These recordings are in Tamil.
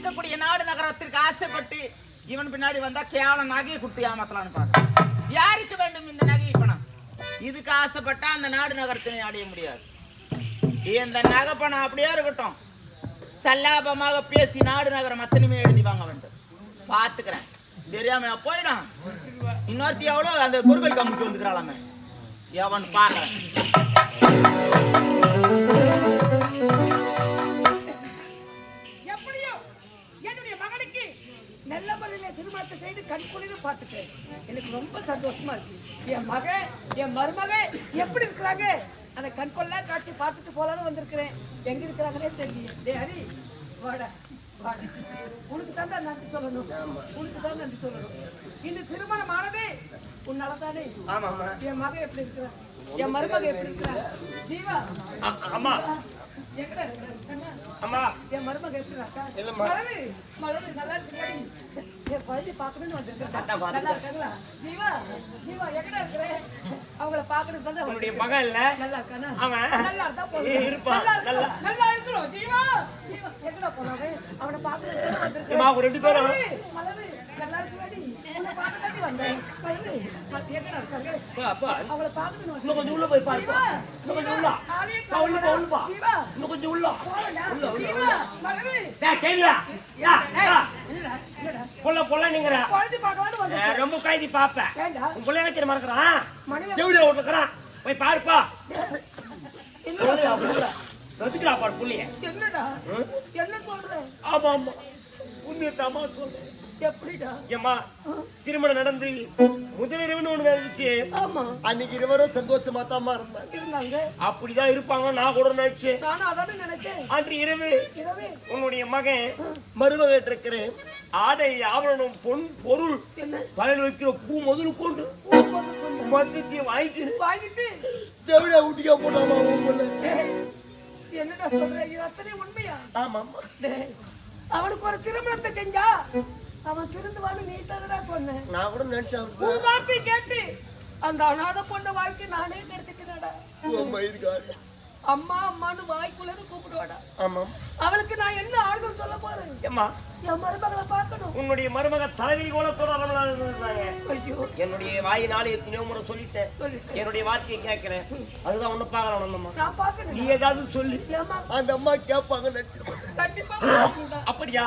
இருக்கக்கூடிய நாடு நகரத்திற்கு ஆசைப்பட்டு இவன் பின்னாடி வந்தா கேவலம் நகையை கொடுத்து ஏமாத்தலாம்னு பாக்க யாருக்கு வேண்டும் இந்த நகை பணம்? இதுக்கு ஆசைப்பட்டா அந்த நாடு நகரத்தை அடைய முடியாது. இந்த நகை பணம் அப்படியே இருக்கட்டும். சல்லாபமாக பேசி நாடு நகரம் அத்தனையுமே எழுதி வாங்க வேண்டும். பாத்துக்கிறேன். தெரியாம போயிடும் இன்னொருத்தி எவ்வளவு? அந்த குருகல் கம்மிக்கு வந்துக்கிறாளாமே. எவன் பாக்குறேன் கண்குளிர பார்த்துட்டேன் எனக்கு ரொம்ப சந்தோஷமா இருக்கு. என் மகன் என் மருமகன் எப்படி இருக்கிறாங்க? அந்த கண்கொள்ளா காட்சி பார்த்துட்டு போலான்னு வந்திருக்கிறேன். எங்க இருக்கிறாங்கன்னே தெரியல. டே ஹரி வாடா உனக்கு தான் நன்றி சொல்லணும். உனக்கு தான் நன்றி சொல்லணும். இந்த திருமணம் ஆனது உன்னால தானே? என் மகன் எப்படி இருக்கிறான் என் மருமகன் எப்படி இருக்கிறான் ஜீவா கண்ணா அம்மா என் மருமக எப்படி இருக்கா? மலரு, மலரு, நல்லா இருக்கியாடி? என் குழந்தைய பார்க்கணும்னு வந்திருக்கேன். நல்லா இருக்காங்களா? ஜீவா, ஜீவா, எங்கடா இருக்கிற? அவங்கள பார்க்கணும்னு தான். மகன் இல்ல நல்லா இருக்கானா? அவன் நல்லா இருந்தா போதும். இருப்பான். நல்லா. நல்லா இருக்கணும். ஜீவா, ஜீவா, எங்கடா போன அவன்? வந்திருக்கேன். ரெண்டு பேரும் மலரு, இருக்கியாடி? வந்தேன். அவளை இன்னும் கொஞ்சம் உள்ள போய் பாரு ஜீவா, இன்னும் கொஞ்சம் உள்ள. உள்ள பா, உள்ள பா. இன்னும் கொஞ்சம் உள்ள. வந்தேன் ரொம்ப கைதி பாப்பேன் உன் பிள்ளைங்க விட்டுருக்கிறான் போய் பாருப்பா. ரத்துக்கிறா பாரு புள்ளைய. என்னடா? என்ன சொல்ற? ஆமா ஆமா உண்மையத்தாமா சொல்றேன். ஏம்மா திருமணம் நடந்து முதலிரவுன்னு ஒண்ணு நடந்துச்சு. அன்னைக்கு இருவரும் சந்தோஷமா தான் இருந்தாங்க. அப்படிதான் இருப்பாங்க நான் கூட நினைச்சேன். அன்று இரவு உன்னுடைய மகன் மருமகன் இருக்கிறேன் ஆடை ஆவரணம் பொன் பொருள் தலையில் வைக்கிற பூ முதல் கொண்டு மொத்தத்தையும் வாங்கிட்டு வாங்கிட்டு. தேவையா ஊட்டிக்கா போட்டாமா என்னடா சொல்ற? இது அத்தனை உண்மையா? ஆமா அவனுக்கு ஒரு திருமணத்தை செஞ்சா அவன் திருந்துவான்னு நீ தானடா சொன்ன? நான் கூட நினைச்சேன் உன் வார்த்தை கேட்டு அந்த அனாதை பொண்ண வாழ்க்கை நானே கெடுத்துக்கிறேன்டா இருக்காரு அம்மா அம்மான்னு வாய்க்குள்ளது கூப்பிடுவாடா. ஆமா அவளுக்கு நான் என்ன ஆறுதல் சொல்ல போறேன்? என் மருமகளை பார்க்கணும். உன்னுடைய மருமக தலைவிரி கோலத்தோட அரவணாக இருந்தாங்க ஐயோ. என்னுடைய வாயினாலே எத்தனையோ முறை சொல்லிட்டேன். என்னுடைய வார்த்தையை கேட்கிறேன். அதுதான் ஒண்ணு பார்க்கலாம் அம்மா நான் பார்க்கணும் நீ ஏதாவது சொல்லு. அந்த அம்மா கேட்பாங்க கண்டிப்பா. அப்படியா?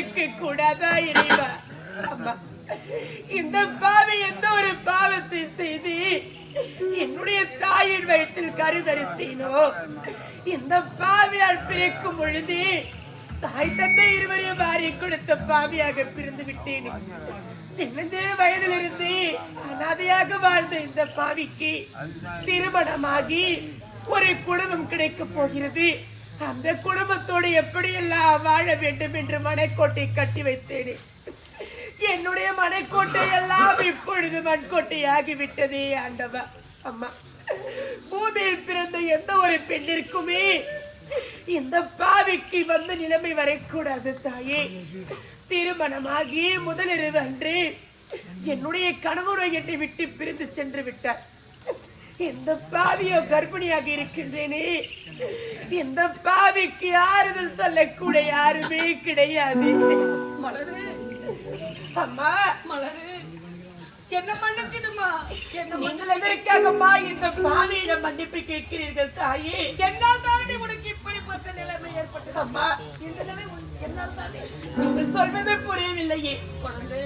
பிறந்திருக்க கூடாதா இறைவா? அம்மா இந்த பாவி எந்த ஒரு பாவத்தை செய்து என்னுடைய தாயின் வயிற்றில் கருதரித்தேனோ இந்த பாவியால் பிறக்கும் பொழுது தாய் தந்தை இருவரையும் வாரி கொடுத்த பாவியாக பிறந்து விட்டேன். சின்னஞ்சிறு வயதிலிருந்து அனாதையாக வாழ்ந்த இந்த பாவிக்கு திருமணமாகி ஒரு குடும்பம் கிடைக்க போகிறது. அந்த குடும்பத்தோடு எப்படியெல்லாம் வாழ வேண்டும் என்று மனைக்கோட்டை கட்டி வைத்தேன். என்னுடைய மனைக்கோட்டை எல்லாம் இப்பொழுது மண்கோட்டையாகி விட்டதே ஆண்டவா. அம்மா பூமியில் பிறந்த எந்த ஒரு பெண்ணிற்குமே இந்த பாவிக்கு வந்த நிலைமை வரக்கூடாது தாயே. திருமணமாகி முதலிரவு அன்று என்னுடைய கணவரை என்னை விட்டு பிரிந்து சென்று விட்டார். இந்த பாவியோ கர்ப்பிணியாக இருக்கின்றேனே. இந்த பாவிக்கு ஆறுதல் சொல்லக்கூட யாருமே கிடையாது. மலரு. அம்மா மலரு. என்ன மன்னிச்சிடுமா? என்ன நீங்கள் எதற்காகம்மா இந்த பாவியிடம் மன்னிப்பு கேட்கிறீர்கள் தாயே? என்னால் தானே உனக்கு இப்படிப்பட்ட நிலைமை ஏற்பட்டது. அம்மா. இந்த நிலை என்னால் தானே நீங்கள் சொல்வது புரியவில்லையே. குழந்தை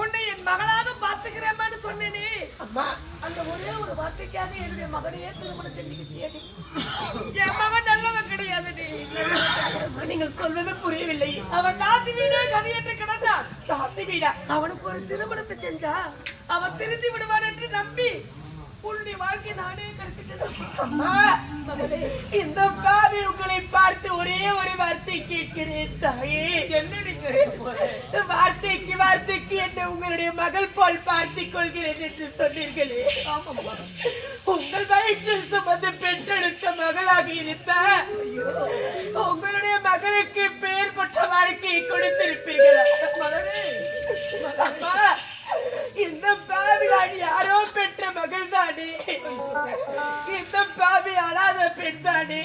உன்னை என் மகளாக பார்த்துக்கிறேன்னு சொன்னேனே. அம்மா அந்த ஒரே ஒரு வார்த்தைக்காக என்னுடைய மகனையே திருமணம் செஞ்சுக்கிட்டியே நீ. என் மகன் நல்லவன் கிடையாது நீங்கள் சொல்வது புரியவில்லை. அவன் நாட்டு வீடே கதி என்று கிடந்தான். தாசி வீடா? அவனுக்கு ஒரு திருமணத்தை செஞ்சா? அவன் திருந்தி விடுவான் என்று நம்பி உன்னுடைய வாழ்க்கை நானே அம்மா இந்த பாவி உங்களை பார்த்து ஒரே ஒரு வார்த்தை கேட்கிறேன் தாயே. போற? வார்த்தைக்கு என்னை உங்களுடைய மகள் போல் பார்த்துக் கொள்கிறேன் என்று சொன்னீர்களே. உங்கள் வயிற்றில் சுமந்து பெற்றெடுத்த மகளாக இருந்த உங்களுடைய மகளுக்கு பெயர் பெற்ற வாழ்க்கையை கொடுத்திருப்பீர்களா? அம்மா இந்த பாவியால் யாரோ பெற்ற மகள் தானே. இந்த பாவி அழாத பெண் தானே.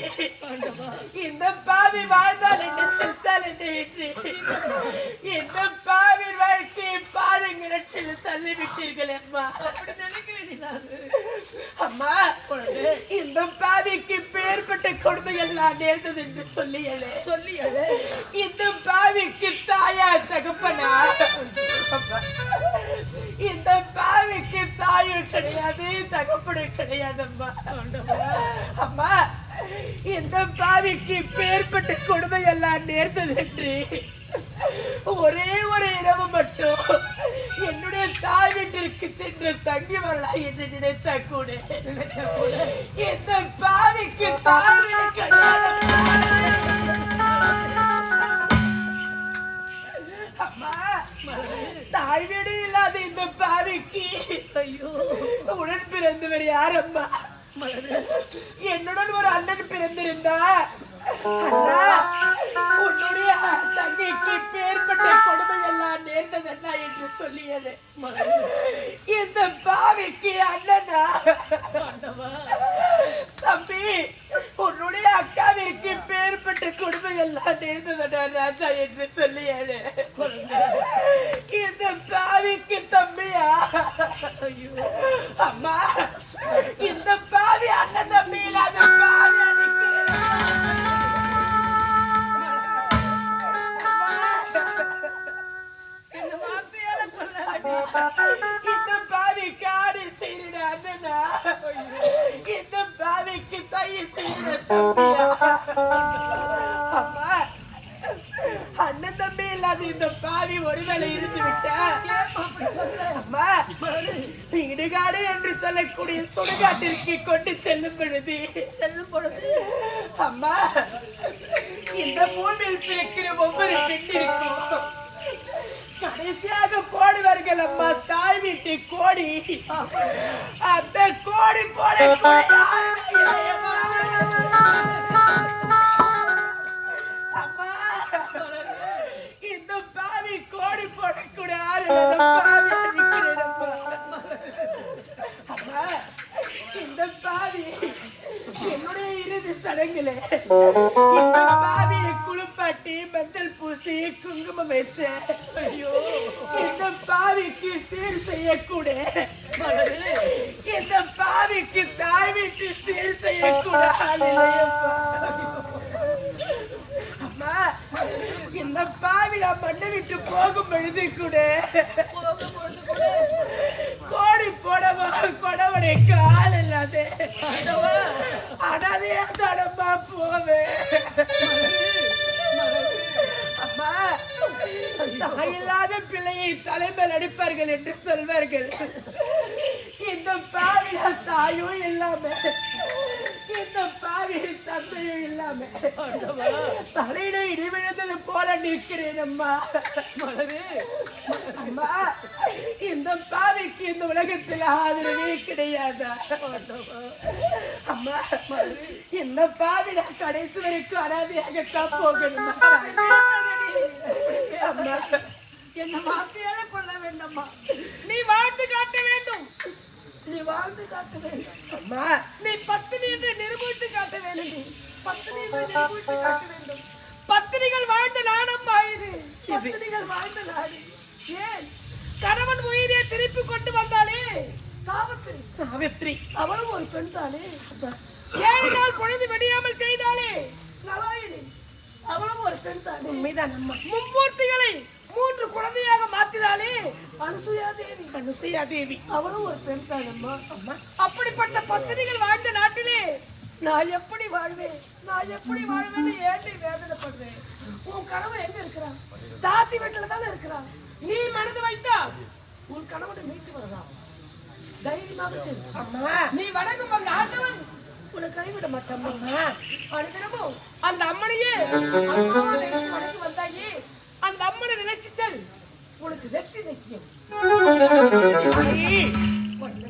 இந்த பாவி வாழ்ந்தால் என்ன செத்தால் என்ன என்று இந்த பாருங்கிடத்தில் தள்ளிவிட்டீர்கள் அம்மா. அப்படி நினைக்கிறேன் நானு. அம்மா இந்த பாவிக்கு பேர்பட்ட கொடுமை எல்லாம் நேர்ந்தது என்று சொல்லியலே. சொல்லியலே. இந்த பாவிக்கு தாயா தகப்பனா? இந்த பாவிக்கு தாயும் கிடையாது தகப்பனும் கிடையாது அம்மா அம்மா இந்த பாவிக்கு பேர்பட்ட கொடுமை எல்லாம் நேர்ந்தது என்று ஒரே ஒரு இரவு மட்டும் என்னுடைய தாய் வீட்டிற்கு சென்று தங்கி வரலாம் என்று நினைத்த கூட. இந்த பாவிக்கு தாய் அம்மா தாய் வீடு இல்லாத இந்த பாவிக்கு ஐயோ உடன் பிறந்தவர் யாரம்மா என்னுடன் ஒரு அண்ணன் பிறந்திருந்தா? அண்ணா உன்னுடைய தங்கைக்கு பேர்பட்ட கொடுமை எல்லாம் நேர்ந்ததண்ணா என்று சொல்லியது. இந்த பாவிக்கு அண்ணனா? தம்பி உன்னுடைய அக்காவிற்கு பேர்பட்ட கொடுமை எல்லாம் நேர்ந்ததண்ணா ராஜா என்று சொல்லியது. இந்த பாவிக்கு தம்பியா? அம்மா. சொல்லக்கூடிய சுடுகாட்டிற்கு கொண்டு செல்லும் பொழுது செல்லும் பொழுது அம்மா இந்த பூமியில் பிறக்கிற ஒவ்வொரு பெண்ணிற்கும் கடைசியாக போடுவார்கள் அம்மா தாய் வீட்டு கோடி. அந்த கோடி போட அம்மா இந்த பாவி கோடி போடக்கூடிய ஆறு பாவி இந்த பாவி என்னுடைய இறுதி சடங்குல இந்த பாவியை குளிப்பாட்டி மஞ்சள் பூசி குங்குமம் வைத்து ஐயோ இந்த பாவிக்கு சீர் செய்யக்கூட இந்த பாவிக்கு தாய் வீட்டு சீர் செய்யக்கூட ஆள் இல்லையப்பா. அம்மா இந்த பாவி நான் மண்ணை விட்டு போகும் பொழுது கோடி கொடவனை கால் இல்லாத. அடாதே தடமா போவேன் அம்மா தாயில்லாத பிள்ளையை தலைமையில் அடிப்பார்கள் என்று சொல்வார்கள். இந்த பாவில தாயும் இல்லாமல் இந்த பாவி தந்தையும் இல்லாம தலையிட இடி விழுந்தது போல நிற்கிறேன் அம்மா அம்மா இந்த பாவிக்கு இந்த உலகத்தில் ஆதரவே கிடையாதா? அம்மா இந்த பாவி நான் கடைசி வரைக்கும் அனாதையாகத்தான் போகணும் அம்மா. என்ன வார்த்தையால கொள்ள வேண்டாமா நீ வாழ்ந்து காட்ட வேண்டும். நீ வாழ்ந்து காட்ட வேண்டும். அம்மா. நீ பத்தினி என்று நிரூபித்து காட்ட வேண்டும். பத்தினி என்று நிரூபித்து காட்ட வேண்டும். பத்தினிகள் வாழ்ந்த நாடம்மா இது. பத்தினிகள் வாழ்ந்த நாடு. ஏன்? கணவன் உயிரை திருப்பி கொண்டு வந்தாலே சாவத்திரி. சாவித்ரி அவளும் ஒரு பெண் தானே. ஏழு நாள் பொழுது வெடியாமல் செய்தாலே நலாயினி அவளும் ஒரு பெண் தானே. உண்மைதான் அம்மா. மும்மூர்த்திகளை மூன்று குழந்தையாக மாற்றினாலே அனுசுயா தேவி அனுசையா தேவி அவளும் ஒரு பெண் தானம்மா அம்மா. அப்படிப்பட்ட பத்திரிகள் வாழ்ந்த நாட்டிலே நான் எப்படி வாழ்வேன்? நான் எப்படி வாழ்வேன்னு ஏண்டி வேதனைப்படுறேன் உன் கணவன் எங்க இருக்கிறான்? தாசி வீட்டுல தானே இருக்கிறான். நீ மனது வைத்தா உன் கணவனை மீட்டு வரலாம். தைரியமாக. அம்மா. நீ வணங்கும் அந்த ஆண்டவன் உன்னை கைவிட மாட்டான். அம்மா. அனுதினமும் அந்த அம்மனையே அம்மாவா நினைச்சு செல் உனக்கு வெற்றி நிச்சயம். தாயே,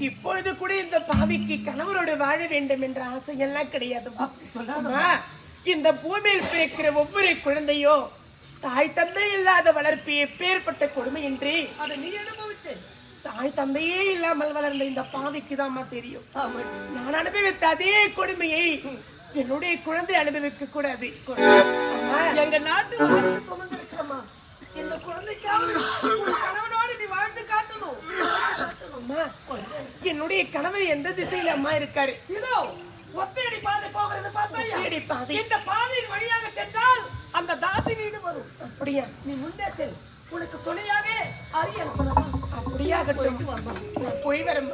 இப்பொழுது கூட இந்த பாவிக்கு கணவரோடு வாழ வேண்டும் என்ற ஆசை எல்லாம் கிடையாது இந்த பூமியில் பிறக்கிற ஒவ்வொரு குழந்தையோ தாய் தந்தை இல்லாத வளர்ப்பு எப்பேற்பட்ட கொடுமை என்று அதை நீ அனுபவிச்சு. தாய் தந்தையே இல்லாமல் வளர்ந்த இந்த பாவிக்கு தெரியும். ஆமாம். நான் அனுபவித்த அதே கொடுமையை என்னுடைய குழந்தை அனுபவிக்க கூடாது. அம்மா, எங்க நாட்டு வாரிசு சுமந்திருக்கிறம்மா இந்த குழந்தைக்காவது உன் கணவனோடு நீ வாழ்ந்து காட்டணும் காட்டணும். அம்மா, என்னுடைய கணவர் எந்த திசையில அம்மா இருக்காரு? இதோ ஒத்தையடி பாதை போகிறது ஒத்தையடி பாதை. இந்த பாதையின் வழியாக சென்றால் அந்த தாசி வீடு வரும். அப்படியா? நீ முன்னே செல். உனக்கு துணையாக அரிய அனுப்பலாமா அப்படியாகட்டும். நான் போய் வரேன்